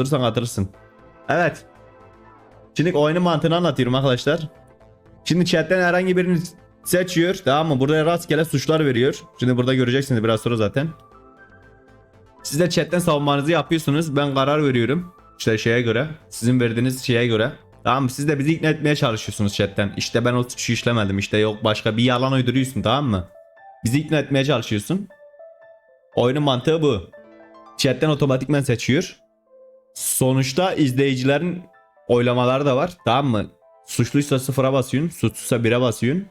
Durursan atırırsın. Evet. Şimdi oyunun mantığını anlatıyorum arkadaşlar. Şimdi chatten herhangi birini seçiyor. Tamam mı? Burada rastgele suçlar veriyor. Şimdi burada göreceksiniz biraz sonra zaten. Siz de chatten savunmanızı yapıyorsunuz. Ben karar veriyorum. İşte şeye göre. Sizin verdiğiniz şeye göre. Tamam mı? Siz de bizi ikna etmeye çalışıyorsunuz chatten. İşte ben o suçu işlemedim. İşte yok başka bir yalan uyduruyorsun tamam mı? Bizi ikna etmeye çalışıyorsun. Oyunun mantığı bu. Chatten otomatikmen seçiyor. Sonuçta izleyicilerin oylamaları da var. Tamam mı? Suçluysa sıfıra basıyorsun. Suçsuzsa bire basıyorsun.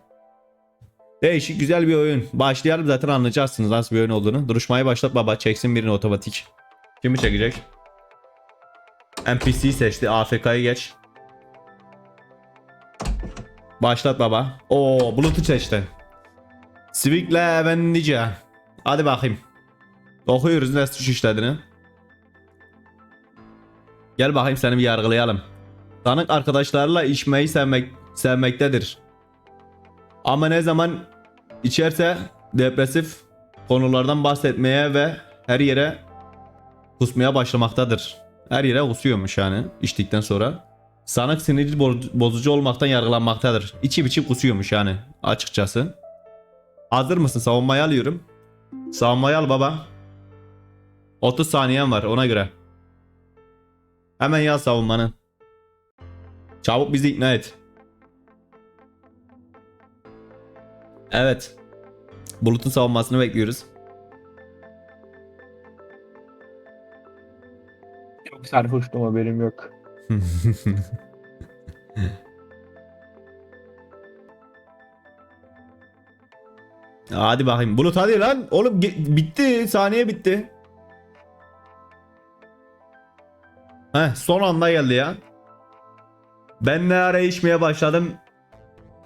Değişik güzel bir oyun. Başlayalım zaten anlayacaksınız nasıl bir oyun olduğunu. Duruşmayı başlat baba. Çeksin birini otomatik. Kimi çekecek? NPC seçti. AFK'yı geç. Başlat baba. Oo Bulut'u seçti. Civic Vendice. Hadi bakayım. Okuyoruz ne suç işlediğini. Gel bakayım seni bir yargılayalım. Tanık arkadaşlarla içmeyi sevmek, sevmektedir. Ama ne zaman içerse depresif konulardan bahsetmeye ve her yere kusmaya başlamaktadır. Her yere kusuyormuş yani içtikten sonra. Sanık sinirli boz- bozucu olmaktan yargılanmaktadır. İçi biçi kusuyormuş yani açıkçası. Hazır mısın? Savunmayı alıyorum. Savunmayı al baba. 30 saniyen var ona göre. Hemen yaz savunmanı. Çabuk bizi ikna et. Evet. Bulut'un savunmasını bekliyoruz. Çok sarhoştum haberim yok. hadi bakayım. Bulut hadi lan. Oğlum bitti. Saniye bitti. Heh, son anda geldi ya. Ben ne ara içmeye başladım.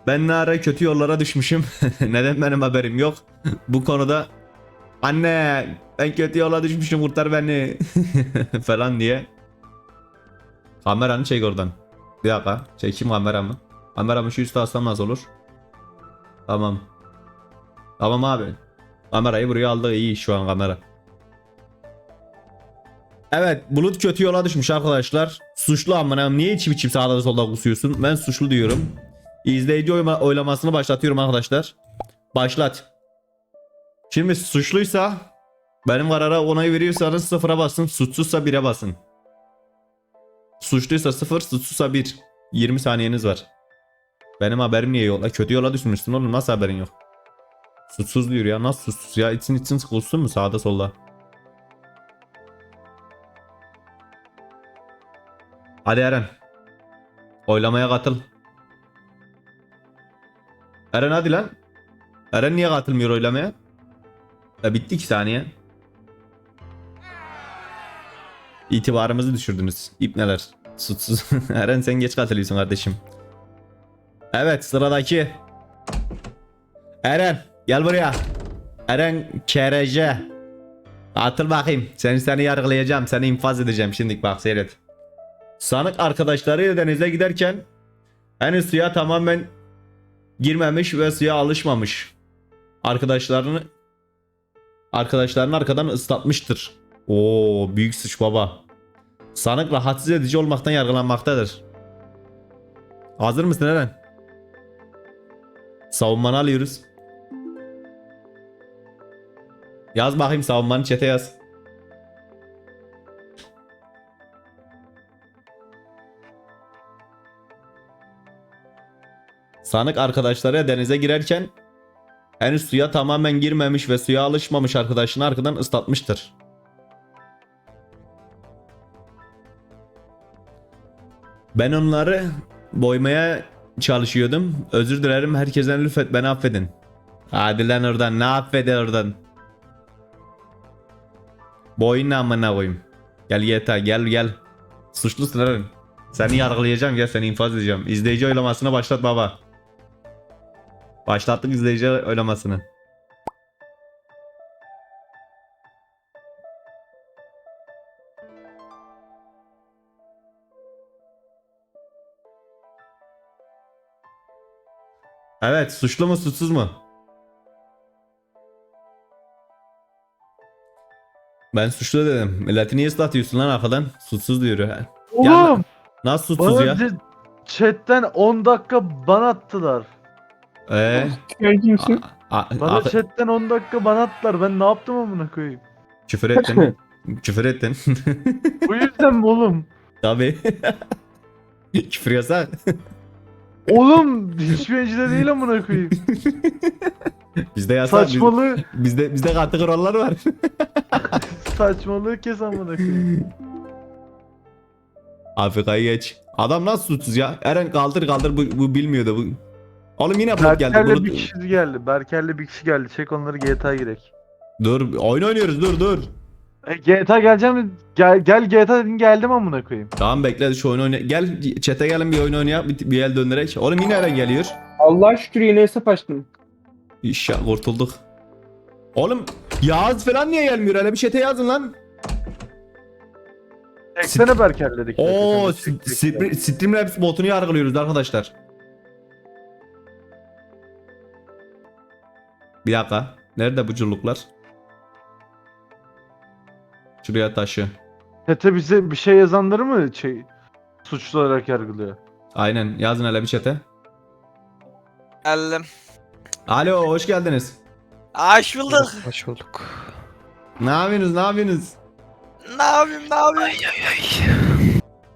Ben ne ara kötü yollara düşmüşüm. Neden benim haberim yok. Bu konuda anne ben kötü yola düşmüşüm kurtar beni falan diye. Kameranı çek oradan. Bir dakika çekeyim kameramı. Kameramı şu üstte alsam nasıl olur? Tamam. Tamam abi. Kamerayı buraya aldı iyi şu an kamera. Evet Bulut kötü yola düşmüş arkadaşlar. Suçlu amına niye içip içip sağda solda kusuyorsun? Ben suçlu diyorum. İzleyici oylamasını başlatıyorum arkadaşlar. Başlat. Şimdi suçluysa benim karara onay veriyorsanız sıfıra basın. Suçsuzsa 1'e basın. Suçluysa 0, suçsuzsa 1. 20 saniyeniz var. Benim haberim niye yok? La kötü yola düşmüşsün oğlum nasıl haberin yok? Suçsuz diyor ya nasıl suçsuz ya için için sıkılsın mı sağda solda? Hadi Eren. Oylamaya katıl. Eren hadi lan. Eren niye katılmıyor oylamaya? Ya bitti 2 saniye. İtibarımızı düşürdünüz. İpneler. Suçsuz. Eren sen geç katılıyorsun kardeşim. Evet sıradaki. Eren gel buraya. Eren KRC. Atıl bakayım. Seni seni yargılayacağım. Seni infaz edeceğim. Şimdi bak seyret. Sanık arkadaşlarıyla denize giderken henüz suya tamamen girmemiş ve suya alışmamış. Arkadaşlarını arkadaşlarını arkadan ıslatmıştır. Oo büyük suç baba. Sanık rahatsız edici olmaktan yargılanmaktadır. Hazır mısın Eren? Savunmanı alıyoruz. Yaz bakayım savunmanı çete yaz. Sanık arkadaşları denize girerken henüz suya tamamen girmemiş ve suya alışmamış arkadaşını arkadan ıslatmıştır. Ben onları boymaya çalışıyordum. Özür dilerim herkesten lütfen beni affedin. Hadi lan oradan ne affede oradan. Boyun amına koyayım. Gel yeter gel gel. Suçlusun Eren. Seni yargılayacağım gel seni infaz edeceğim. İzleyici oylamasını başlat baba. Başlattık izleyici oylamasını. Evet suçlu mu suçsuz mu? Ben suçlu dedim. Milleti niye ıslatıyorsun lan arkadan? Suçsuz diyor. Oğlum Nasıl suçsuz ya? bana de- chatten 10 dakika ban attılar. Eee? Sen kimsin? Bana chatten 10 dakika ban attılar. Ben ne yaptım amına koyayım? küfür ettin. küfür ettin. Bu yüzden mi oğlum? Tabii. küfür yasak. Oğlum hiçbir encide değil amına koyayım. Bizde yasak. Biz- Saçmalığı, Bizde bizde katı kurallar var. saçmalığı kes amına koyayım. Afrika'yı geç. Adam nasıl suçsuz ya? Eren kaldır kaldır bu, bu bilmiyordu bu. Oğlum yine bot geldi. Berker'le Bunu- bir kişi geldi. Berker'le bir kişi geldi. Çek onları GTA girek. Dur oyun oynuyoruz dur dur. E, GTA geleceğim mi? Gel, gel GTA dedin geldim amına koyayım. Tamam bekle şu oyunu oynay. Gel chat'e gelin bir oyun oynayalım bir, bir el döndürek. Oğlum yine Eren geliyor. Allah şükür yeni hesap açtım. Ya kurtulduk. Oğlum Yağız falan niye gelmiyor? Hele bir chat'e yazın lan. Çeksene Berker dedik. Oo Streamlabs botunu yargılıyoruz arkadaşlar. Bir dakika. Nerede bu cırlıklar? Şuraya taşı. Tete bize bir şey yazanları mı şey suçlu olarak yargılıyor? Aynen yazın hele bir chat'e. Geldim. Alo hoş geldiniz. Hoş bulduk. Hoş bulduk. Ne yapıyorsunuz ne yapıyorsunuz? Ne yapayım ne yapayım?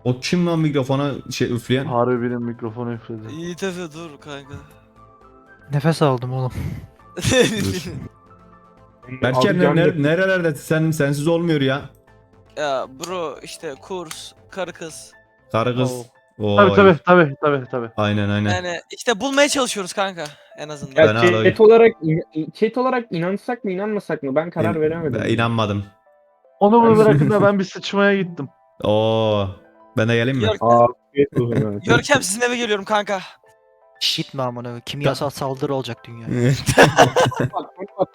O kim lan mikrofona şey üfleyen? Harbi benim mikrofonu üfledi. İyi tefe dur kanka. Nefes aldım oğlum. Berker Abi ne, ne- nerelerde sen sensiz olmuyor ya. ya bro işte kurs, karı kız. Karı kız. Oo. Tabii tabii tabii tabii tabii. Aynen aynen. Yani işte bulmaya çalışıyoruz kanka en azından. Ben Ya chat olarak in- chat olarak inansak mı inanmasak mı ben karar veremedim. Ben inanmadım. Onu bunu bırakın da ben bir sıçmaya gittim. Oo. Ben de geleyim mi? Yok. Afiyet olsun. evet. Görkem sizin eve geliyorum kanka. Gitme amına. Kimyasal saldırı olacak dünya. Bak, bak,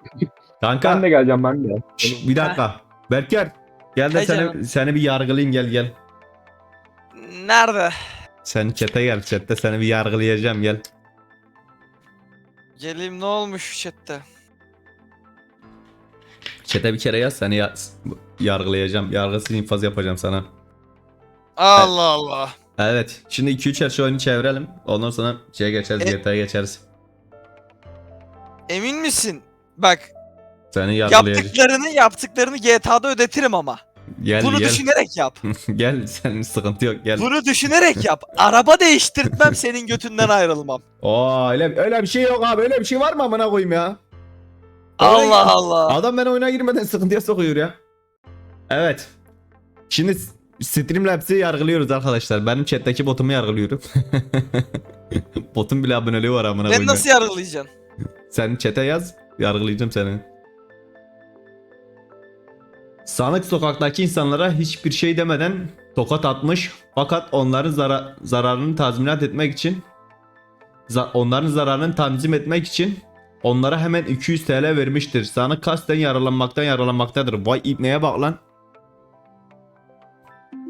Kanka ben de geleceğim ben de. şş, bir dakika. Berker gel de seni, canım. seni bir yargılayayım gel gel. Nerede? Sen chat'e gel chat'te seni bir yargılayacağım gel. Geleyim ne olmuş chatte? Chat'e bir kere yaz seni ya- yargılayacağım. Yargısız infaz yapacağım sana. Allah Allah. Evet. Şimdi 2-3 her şey oyunu çevirelim. Ondan sonra şeye geçeriz E- GTA'ya geçeriz. Emin misin? Bak Seni yargılayacağım. yaptıklarını yaptıklarını GTA'da ödetirim ama. Gel Bunu gel. düşünerek yap. gel senin sıkıntı yok gel. Bunu düşünerek yap. Araba değiştirtmem senin götünden ayrılmam. Oo öyle, öyle bir şey yok abi. Öyle bir şey var mı amına koyayım ya? Allah Allah. Adam beni oyuna girmeden sıkıntıya sokuyor ya. Evet. Şimdi S- Streamlabs'i yargılıyoruz arkadaşlar. Benim chat'teki botumu yargılıyorum. Botun bile aboneliği var amına Ben koyayım. nasıl yargılayacaksın? Sen chat'e yaz. Yargılayacağım seni. Sanık sokaktaki insanlara hiçbir şey demeden tokat atmış fakat onların zara- zararını tazminat etmek için za- onların zararını tanzim etmek için onlara hemen 200 TL vermiştir. Sanık kasten yaralanmaktan yaralanmaktadır. Vay ipneye bak lan.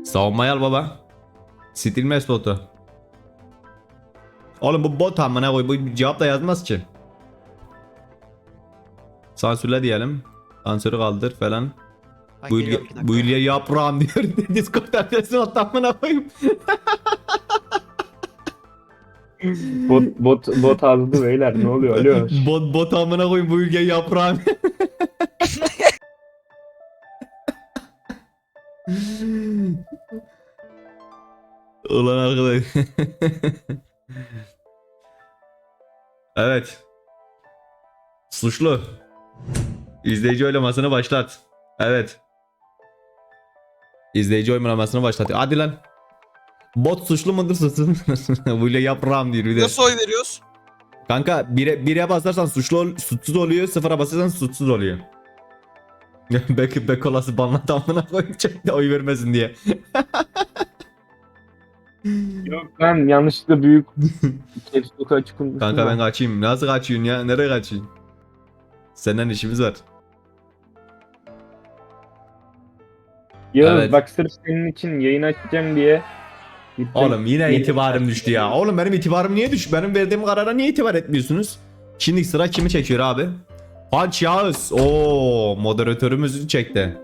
Savunmayı al baba. Stilmes botu. Oğlum bu bot amına koy. Bu cevap da yazmaz ki. Sansürle diyelim. Sansürü kaldır falan. Ben Bu dakika. bu ilge yaprağım diyor. Discord adresini atlamına koyayım. Bot bot bot azdı beyler ne oluyor alo. bot bot amına koyayım bu ilge yaprağım. Ulan arkadaş. evet. Suçlu. İzleyici oylamasını başlat. Evet. İzleyici oylamasını başlat. Hadi lan. Bot suçlu mudur suçsuz mudur? Böyle yaprağım diyor bir de. Nasıl oy veriyoruz? Kanka bire, bire basarsan suçlu ol, suçsuz oluyor. Sıfıra basarsan suçsuz oluyor. Bek bekolası banla tamına koyayım çekti oy vermesin diye. Yok ben yanlışlıkla büyük caps lock'u açık unutmuşum. Kanka ben kaçayım. Nasıl kaçıyorsun ya? Nereye kaçıyorsun? Senden işimiz var. Yağız Evet. bak sırf senin için yayın açacağım diye. gittim. Oğlum yine Yeni itibarım düştü ya. Oğlum benim itibarım niye düştü? Benim verdiğim karara niye itibar etmiyorsunuz? Şimdi sıra kimi çekiyor abi? Punch Yağız. Oo moderatörümüzü çekti.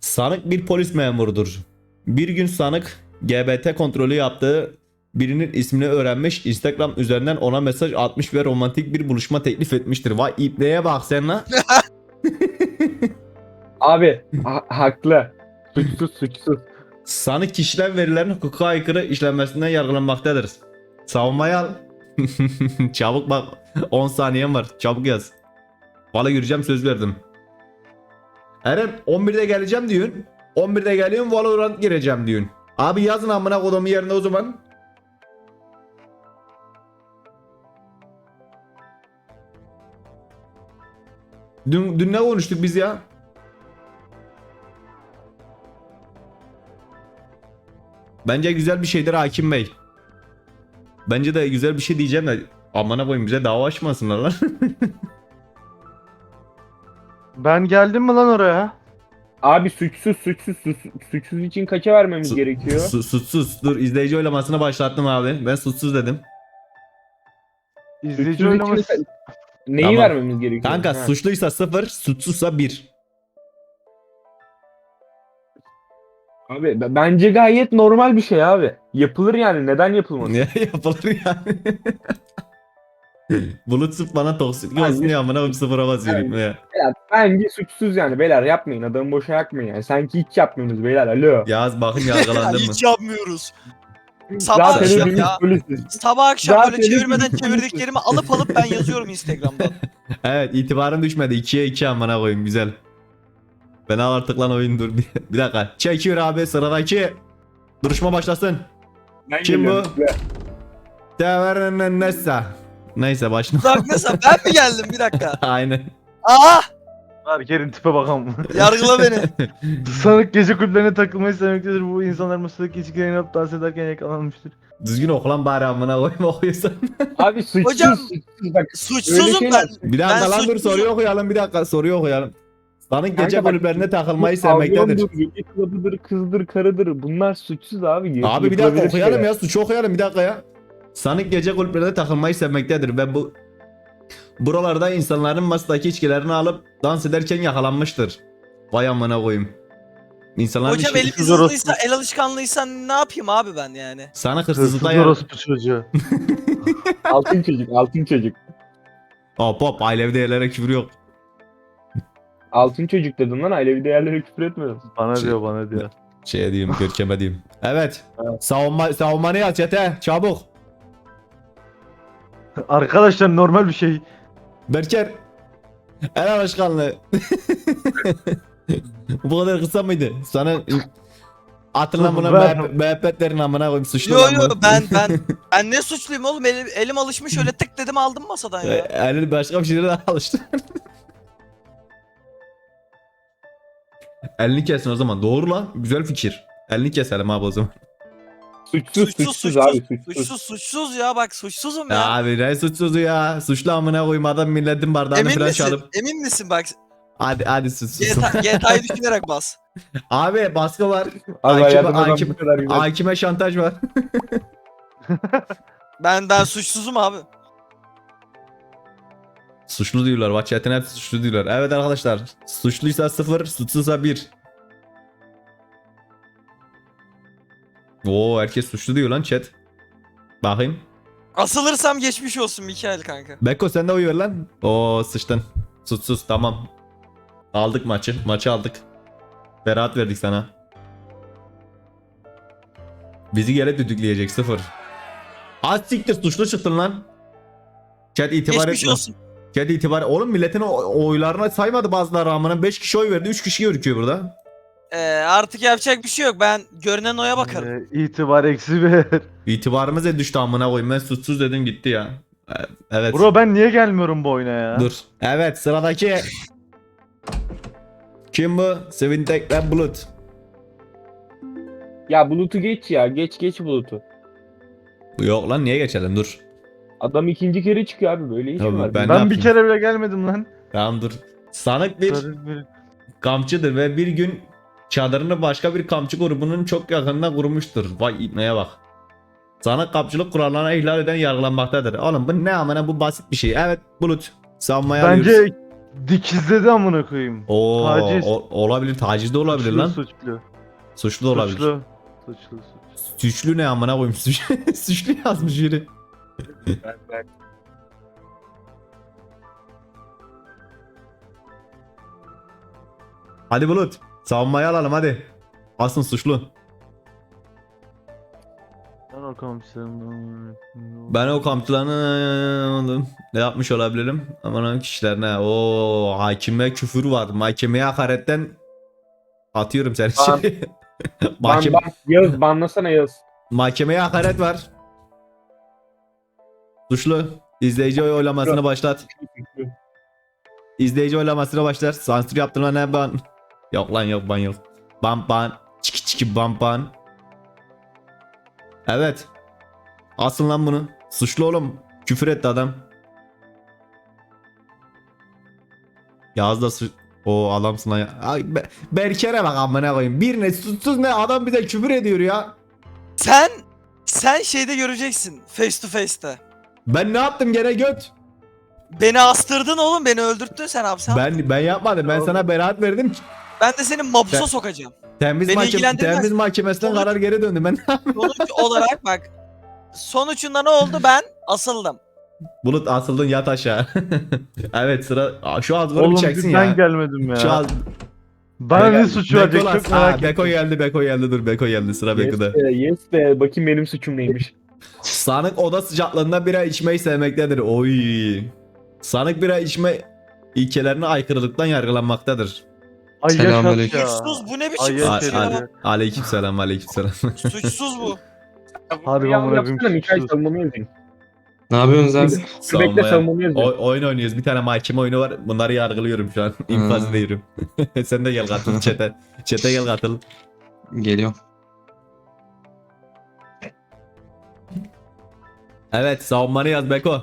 Sanık bir polis memurudur. Bir gün sanık GBT kontrolü yaptığı birinin ismini öğrenmiş. Instagram üzerinden ona mesaj atmış ve romantik bir buluşma teklif etmiştir. Vay ipliğe bak sen lan. Abi ha- haklı. Suçsuz suçsuz. Sanık kişiden verilerin hukuka aykırı işlenmesinden yargılanmaktadır. Savunmayı al. Çabuk bak. 10 saniyen var. Çabuk yaz. Valla gireceğim söz verdim. Eren 11'de geleceğim diyorsun. 11'de geliyorum Valorant gireceğim diyorsun. Abi yazın amına kodumun yerine o zaman. Dün, dün ne konuştuk biz ya? Bence güzel bir şeydir Hakim Bey. Bence de güzel bir şey diyeceğim de amına koyayım bize dava açmasınlar lan. Ben geldim mi lan oraya? Abi suçsuz suçsuz suçsuz, suçsuz için kaça vermemiz Su- gerekiyor? Su- suçsuz. Dur izleyici oylamasını başlattım abi. Ben suçsuz dedim. İzleyici Suçsuz için neyi Tamam. vermemiz gerekiyor? Kanka Ha. suçluysa 0, suçsuzsa 1. Abi b- bence gayet normal bir şey abi. Yapılır yani neden yapılmasın? Ne yapılır yani? Bulut sırf bana toksiklik olsun diye amına koyayım sıfıra basıyorum ya. Beyler, bence suçsuz yani beyler yapmayın adamı boşa yakmayın yani. Sanki hiç yapmıyorsunuz beyler alo. Yaz bakın yargılandın mı? Hiç yapmıyoruz. Sabah Zaten akşam hepimiz ya. polisiz. Sabah akşam Zaten böyle çevirmeden çevirdiklerimi alıp alıp ben yazıyorum Instagram'dan. Evet itibarın düşmedi. 2'ye 2 amına koyayım güzel. Ben al artık lan oyun dur. Bir, dakika. Çekiyor abi sıradaki. Duruşma başlasın. Ben Kim bu? Deveren Nessa. Neyse başla. Bak mesela ben mi geldim bir dakika? Aynen. Aa Berker'in tipe bakalım. yargıla beni. Sanık gece kulüplerine takılmayı sevmektedir. Bu insanlar masadaki içkilerini alıp dans ederken yakalanmıştır. Düzgün oku lan bari amına koyayım okuyorsan. Abi suçsuz Hocam, suçsuz bak. Suçsuzum ben. Bir dakika Ben lan dur soruyu okuyalım bir dakika soruyu okuyalım. Sanık gece Kanka bak, kulüplerine takılmayı sevmektedir. pavyondur, gece club'ıdır, kızdır, karıdır. Bunlar suçsuz abi. Abi bir dakika Yapılabilir okuyalım şeyler. ya suçu okuyalım bir dakika ya. Sanık gece kulüplerinde takılmayı sevmektedir ve bu buralarda insanların masadaki içkilerini alıp dans ederken yakalanmıştır. Vay amına koyayım. İnsanların Hocam içki- Hırsız orospu. hızlıysa el alışkanlıysa ne yapayım abi ben yani? Sana Hırsız hırsızlıkta ya. orospu çocuğu. Altın çocuk, altın çocuk. Hop hop ailevi değerlere küfür yok. Altın çocuk dedin lan ailevi değerlere küfür etmiyorum. Bana Şey- diyor bana diyor. Şey diyeyim görkeme diyeyim. Evet. Savunma, savunmanı yaz çete çabuk. Arkadaşlar normal bir şey. Berker. El alışkanlığı. Bu kadar kısa mıydı? Sana Atın buna Ver. müebbet- müebbetlerin amına koyayım suçlu Yo lan yo bu. ben ben ben ne suçluyum oğlum elim, elim alışmış öyle tık dedim aldım masadan ya. Elini başka bir şeylere alıştı. Elini kesin o zaman. Doğru lan. Güzel fikir. Elini keselim abi o zaman. Suçsuz, suçsuz, abi suçsuz. Suçsuz suçsuz ya bak suçsuzum Ya ya. abi ne suçsuzu ya. Suçlu amına koyayım adam milletin bardağını Emin falan misin? çalıp. Emin misin bak Hadi hadi suçsuz. GTA, GTA'yı düşünerek bas. abi baskı var. Abi kadar güzel. Hakime şantaj var. Ben ben suçsuzum abi. Suçlu diyorlar. Chat'in hepsi suçlu diyorlar. Evet arkadaşlar. Suçluysa 0, suçsuzsa 1. Oo herkes suçlu diyor lan chat. Bakayım. Asılırsam geçmiş olsun Mikael kanka. Beko sen de uyu ver lan. Oo sıçtın. Suçsuz tamam. Aldık maçı. Maçı aldık. Beraat verdik sana. Bizi gene düdükleyecek sıfır. Az siktir suçlu çıktın lan. Chat itibar Geçmiş etme. olsun. Chat itibar. Oğlum milletin o- oylarına saymadı bazıları amına. 5 kişi oy verdi. 3 kişi görüküyor burada. Ee, artık yapacak bir şey yok. Ben görünen oya bakarım. Ee, itibar eksi bir. İtibarımız da düştü amına koyayım. Ben suçsuz dedim gitti ya. E- Evet. Bro ben niye gelmiyorum bu oyuna ya? Dur. Evet sıradaki. Kim bu? Sevintek ve Bulut. Ya bulutu geç ya. Geç geç bulutu. Yok lan niye geçelim dur. Adam ikinci kere çıkıyor abi böyle iş Tabii, var? ben- Ben, bir kere bile gelmedim lan. Tamam dur. Sanık bir kampçıdır ve bir gün çadırını başka bir kampçı grubunun çok yakınına kurmuştur. Vay ibneye bak. Sanık kampçılık kurallarına ihlal eden yargılanmaktadır. Oğlum bu ne amına bu basit bir şey. Evet Bulut. Alıyoruz. Bence Dikizledi amına koyayım. Oo, Taciz. o- olabilir. Taciz de olabilir Suçlu, lan. Suçlu. Suçlu da olabilir. Suçlu. Suçlu. suçlu. Suçlu ne amına koyayım? Suç- Suçlu yazmış biri. Ben, ben. Hadi Bulut. Savunmayı alalım hadi. Asın suçlu. Ben o komiserim. Ben o kampçılarını ne yapmış olabilirim? Aman o kişilerine. O hakime küfür var. Mahkemeye hakaretten atıyorum seni. Ban. Ban, Mahkeme, ban. Yağız banlasana Yağız. mahkemeye hakaret var. Suçlu. İzleyici oy oylamasını başlat. İzleyici oylamasına başlar. Sansür yaptırma ne ban? Yok lan yok ban yok. Ban ban. Çiki çiki ban ban. Evet. Asın lan bunu. Suçlu oğlum. Küfür etti adam. Yaz da su... O adamsın lan ya. Ay, Be- Berker'e bak amına koyayım. Bir ne suçsuz ne adam bize küfür ediyor ya. Sen sen şeyde göreceksin face to face'te. Ben ne yaptım gene göt? Beni astırdın oğlum beni öldürttün sen hapse. Ben, Ben ben yapmadım. Ben sana beraat verdim. ben de seni mapusa Ben- sokacağım. Temiz, Beni mahkeme, ilgilendirmez. temiz mahkemesinden Sonuç- karar geri döndü. Ben Sonuç olarak bak. Sonucunda ne oldu ben asıldım. Bulut asıldın yat aşağı. evet sıra Aa, şu az bir Oğlum çeksin ben ya. gelmedim ya. Şu az Bana ne suçu verecek Beko, çok merak Aa, Beko ettim. geldi Beko geldi dur Beko geldi sıra Yes Beko'da. be, yes be. Bakayım benim suçum neymiş. Sanık oda sıcaklığında bira içmeyi sevmektedir. Oy. Sanık bira içme ilkelerine aykırılıktan yargılanmaktadır. Ay Selamünaleyküm. ya. Suçsuz bu ne Ay biçim yaşat suç A- ya? ya. ale- Aleykümselam aleykümselam. Suçsuz bu. Hadi Ya, amına yapsana koyayım, Mikael sus. savunmamı yazayım. Ne yapıyorsunuz abi? Bekle Savunmaya- savunmamı yazayım. Oy- oyun oynuyoruz. Bir tane mahkeme oyunu var. Bunları yargılıyorum şu an. İnfaz Hmm. ediyorum. Sen de gel katıl çete. Çete gel katıl. Geliyorum. Evet savunmanı yaz Beko.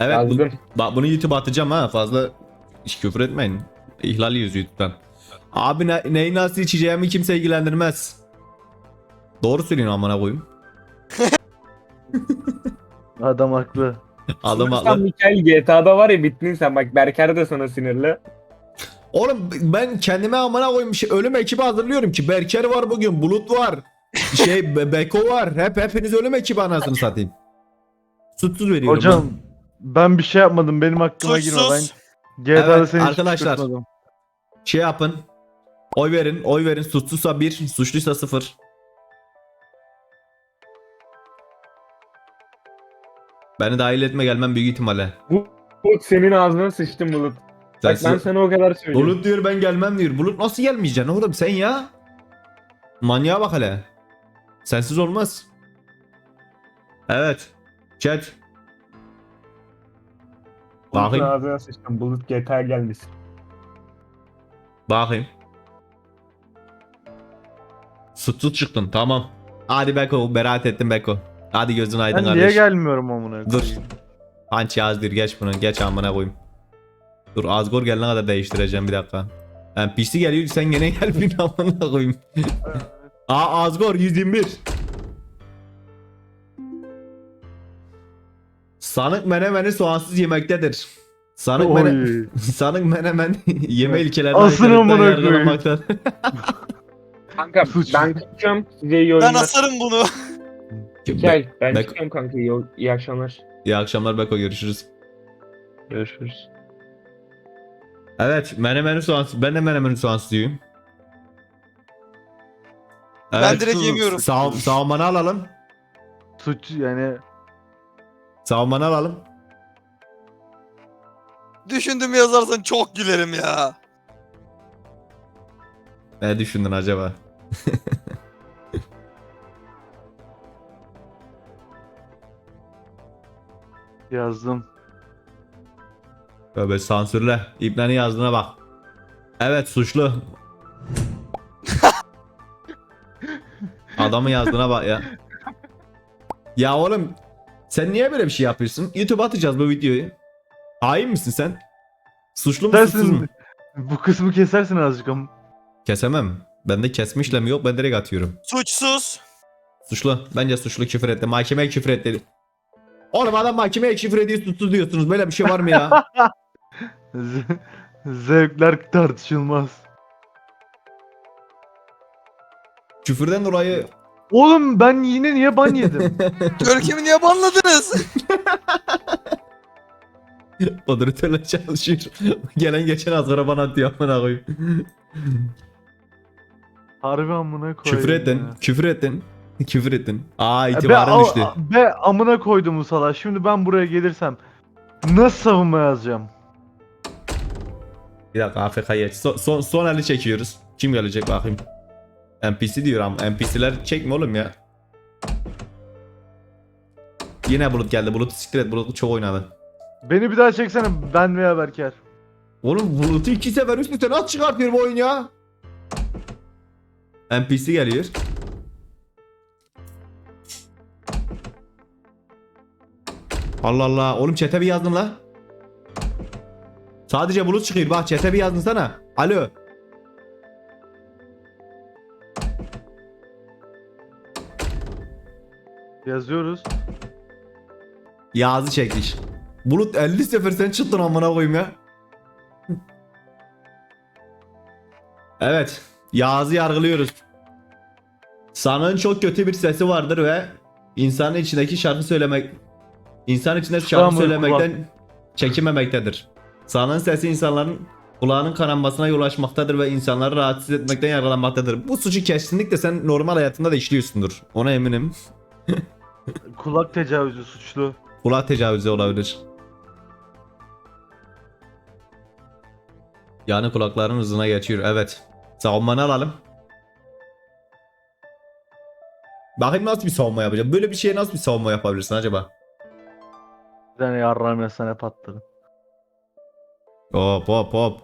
Evet bu, Yazdım. bak bunu YouTube atacağım ha fazla hiç küfür etmeyin. İhlal yiyoruz YouTube'dan. Abi ne, neyi nasıl içeceğimi kimse ilgilendirmez. Doğru söylüyorsun amına koyayım. Adam haklı. Adam Sen haklı. Mikael GTA'da var ya bittin sen bak Berker de sana sinirli. Oğlum ben kendime amına koyayım şey, ölüm ekibi hazırlıyorum ki. Berker var bugün, Bulut var. Şey Be- Beko var. Hep hepiniz ölüm ekibi anasını satayım. Suçsuz veriyorum. Hocam ben bir şey yapmadım. Benim aklıma girme. Ben Suçsuz. GTA'da Evet, seni hiç arkadaşlar. şey yapın. Oy verin, oy verin. Suçsuzsa 1, suçluysa 0. Beni dahil etme gelmem büyük ihtimalle. Bulut senin ağzına sıçtım Bulut. Bak ben sana o kadar söylüyorum. Bulut diyor ben gelmem diyor. Bulut nasıl gelmeyeceksin oğlum sen ya? Manyağa bak hele. Sensiz olmaz. Evet. Chat. Bakayım. ağzına sıçtım. Bulut GTA gelmesin. Bakayım. Suçsuz çıktın tamam. Hadi Beko beraat ettim Beko. Hadi gözün aydın Ben niye kardeş. gelmiyorum amına Dur. koyayım? Hanç yazdır geç bunu geç amına koyayım. Dur Azgor gelene kadar değiştireceğim bir dakika. Yani PC geliyor sen gene gel bir amına koyayım. Aa Azgor 121. Sanık menemeni soğansız yemektedir. Sanık mene Oy. sanık menemen yeme ilkelerine Asın amına koyayım. yargılanmaktadır. Kanka Suç. ben kaçıyorum. Size iyi Ben oyunlar. asarım bunu. Mikael ben Bek- çıkıyorum kanka. İyi, iyi akşamlar. İyi akşamlar Beko görüşürüz. Görüşürüz. Evet menemeni soğansız. Ben de menemeni soğansız yiyeyim. Ben direkt yemiyorum. Sağ, savunmanı alalım. Suç yani Savunmanı alalım. Düşündüğümü yazarsan çok gülerim ya. Ne düşündün acaba? yazdım. Böyle sansürle. İbnenin yazdığına bak. Evet suçlu. Adamın yazdığına bak ya. Ya oğlum sen niye böyle bir şey yapıyorsun? YouTube atacağız bu videoyu. Hain misin sen? Suçlu mu suçsuz mu? Dersin bu kısmı kesersin azıcık ama. Kesemem. Bende kesme işlemi yok ben direkt atıyorum. Suçsuz. Suçlu. Bence suçlu küfür etti. Mahkemeye küfür etti. Oğlum adam mahkemeye küfür ediyor suçsuz diyorsunuz. Böyle bir şey var mı ya? Zevkler tartışılmaz. Küfürden dolayı Oğlum ben yine niye ban yedim? Görkem'i niye banladınız? moderatörle çalışıyor. Gelen geçen azgara bana atıyor amına koyayım. Harbi amına koyayım. küfür ettin, ya. küfür ettin. Küfür ettin. Aa E, Be, itibarın a- düştü. be amına koydum bu salağı. Şimdi ben buraya gelirsem nasıl savunma yazacağım? Bir dakika AFK'ya geç. Son, son, son eli çekiyoruz. Kim gelecek bakayım. NPC diyor ama NPC'ler çekme oğlum ya. Yine Bulut geldi. Bulut'u siktir et. Bulut çok oynadı. Beni bir daha çeksene ben veya Berker. Oğlum Bulut'u iki sefer üst üste nasıl çıkartıyor bu oyun ya? NPC geliyor. Allah Allah. Oğlum çete bir yazdın la. Sadece Bulut çıkıyor. Bak çete bir yazdın sana. Alo. Yazıyoruz. Yazı çekmiş. Bulut 50 sefer sen çıktın amına koyayım ya. evet. Yazı yargılıyoruz. Sanığın çok kötü bir sesi vardır ve insanın içindeki şarkı söylemek insan içinde şarkı söylemekten çekinmemektedir. Sanığın sesi insanların kulağının kananmasına yol açmaktadır ve insanları rahatsız etmekten yargılanmaktadır. Bu suçu kesinlikle sen normal hayatında da işliyorsundur. Ona eminim. Kulak tecavüzü suçlu. Kulak tecavüzü olabilir. Yani kulakların hızına geçiyor. Evet. Savunmanı alalım. Bakayım nasıl bir savunma yapacağım. Böyle bir şeye nasıl bir savunma yapabilirsin acaba? Bir tane yarrağım yasana patladı. Hop hop hop.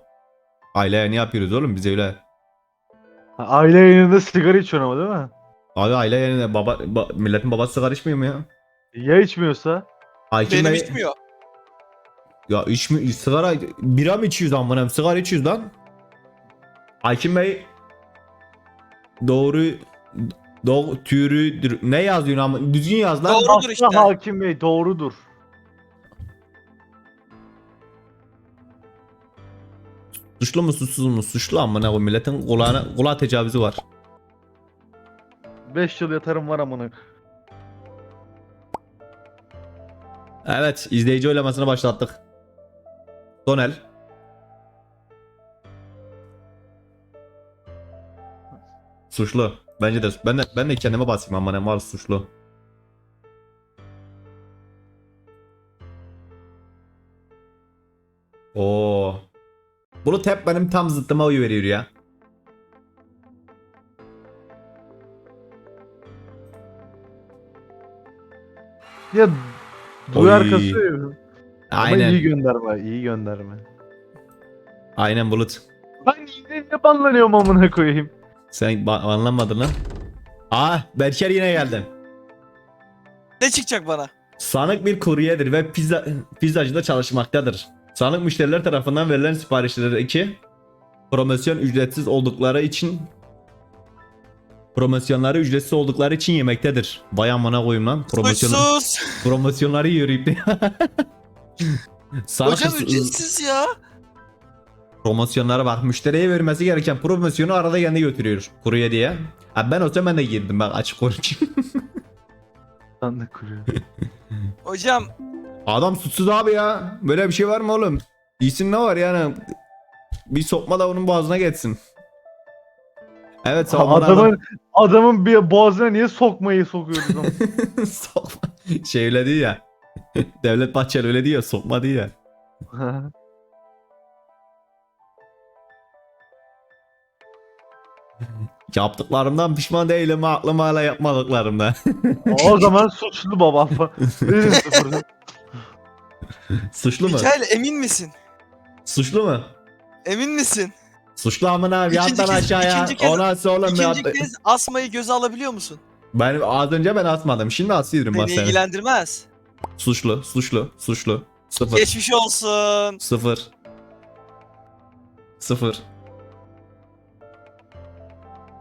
Aileye ne yapıyoruz oğlum biz öyle. Ha, Aile yayınında sigara içiyorsun ama değil mi? Abi aile yerine baba, ba- milletin babası sigara içmiyor mu ya? Ya içmiyorsa? Hakim Benim Bey- içmiyor. Ya içmi sigara bira mı içiyoruz amına sigara içiyoruz lan. Hakim Bey doğru doğru türü ne yazıyorsun ama düzgün yaz lan. Doğru. Doğrudur işte. hakim bey doğrudur. Suçlu mu suçsuz mu? Suçlu amına koyayım milletin kulağına kulağa tecavüzü var. 5 yıl yatarım var amına. Evet izleyici oylamasını başlattık. Donel. Suçlu. Bence de ben de ben de kendime basayım ama var suçlu. Oo. Bulut hep benim tam zıttıma oy veriyor ya. Ya duyar Oy. kasıyor. Ama iyi Aynen. gönderme, iyi gönderme. Aynen Bulut. Ben yine ne banlanıyorum amına koyayım. Sen ba- anlamadın lan. Ah Berker yine geldi. Ne çıkacak bana? Sanık bir kuryedir ve pizza pizzacıda çalışmaktadır. Sanık müşteriler tarafından verilen siparişlerdeki promosyon ücretsiz oldukları için promosyonları ücretsiz oldukları için yemektedir. Vay amına koyayım lan. Promosyon, Suçsuz. promosyonları yiyor. Sanık Hocam ücretsiz ya. promosyonlara bak müşteriye vermesi gereken promosyonu arada kendi götürüyor kurye diye. Ha ben olsam ben de girdim bak açık konuşayım. Ben de kuruyor. Hocam Adam suçsuz abi ya. Böyle bir şey var mı oğlum? İyisin ne var yani? Bir sokma da onun boğazına geçsin. Evet savunma adamın adamın bir boğazına niye sokmayı sokuyoruz sokma. Şey öyle değil ya. Devlet Bahçeli öyle diyor sokma değil ya. Yaptıklarımdan pişman değilim aklım hala yapmadıklarımda. o zaman suçlu baba. Verin. Suçlu mu? Mikael emin misin? Suçlu mu? Emin misin? Suçlu amına abi İkinci yattan kez- aşağıya. ikinci kez- O nasıl oğlum ya? İkinci kez asmayı göze alabiliyor musun? Ben az önce ben asmadım. Şimdi asıyorum bak Beni seni. ilgilendirmez. Suçlu, suçlu, suçlu. Sıfır. Geçmiş olsun. Sıfır. Sıfır.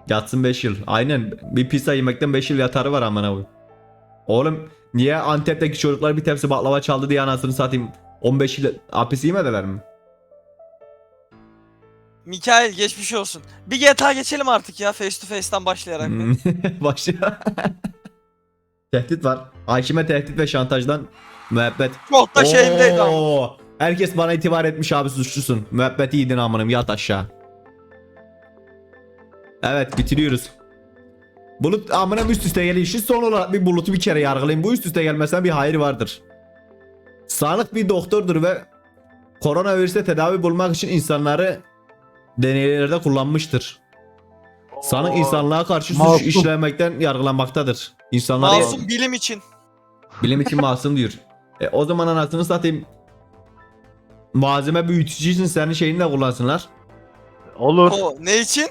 Yatsın 5 yıl. Aynen. Bir pizza yemekten 5 yıl yatarı var amına koyayım. Oğlum niye Antep'teki çocuklar bir tepsi baklava çaldı diye anasını satayım 15 yıl hapis yemediler mi? Mikael geçmiş olsun. Bir GTA geçelim artık ya face to face'ten başlayarak. Hmm. Başla. tehdit var. Hakime tehdit ve şantajdan müebbet. Çok da şeyimdeydi ama. Oo, Herkes bana itibar etmiş abi suçlusun. Müebbeti yedin amınım yat aşağı. Evet bitiriyoruz. Bulut amınım üst üste gelişi son olarak bir bulutu bir kere yargılayın. Bu üst üste gelmesine bir hayır vardır. Sağlık bir doktordur ve koronavirüse tedavi bulmak için insanları deneylerde kullanmıştır. Sanık insanlığa karşı suç Masum. işlemekten yargılanmaktadır. İnsanları Masum bilim için. bilim için masum diyor. E, o zaman anasını satayım. Malzeme büyütücü için senin şeyini de kullansınlar. Olur. O ne için?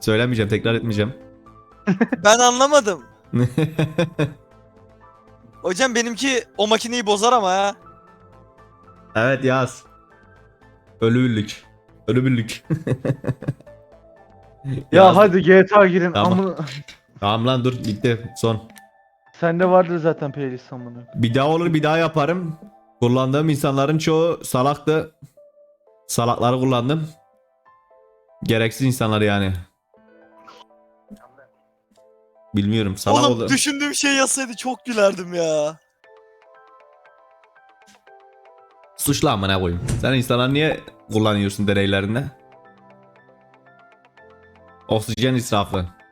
Söylemeyeceğim tekrar etmeyeceğim. Ben anlamadım. Hocam benimki o makineyi bozar ama ha. evet yaz. Ölübüllük. Ölübüllük. Ya Yazdım. hadi GTA girin. Tamam. Amına. Tamam lan dur bitti son. Sende vardır zaten playlist amına. Bir daha olur bir daha yaparım. Kullandığım insanların çoğu salaktı. Salakları kullandım. Gereksiz insanlar yani. Bilmiyorum salak Oğlum oldu. düşündüğüm şey yazsaydı çok gülerdim ya. Suçlu amına koyayım. Sen insanlar niye kullanıyorsun deneylerinde? Oksijen israfı.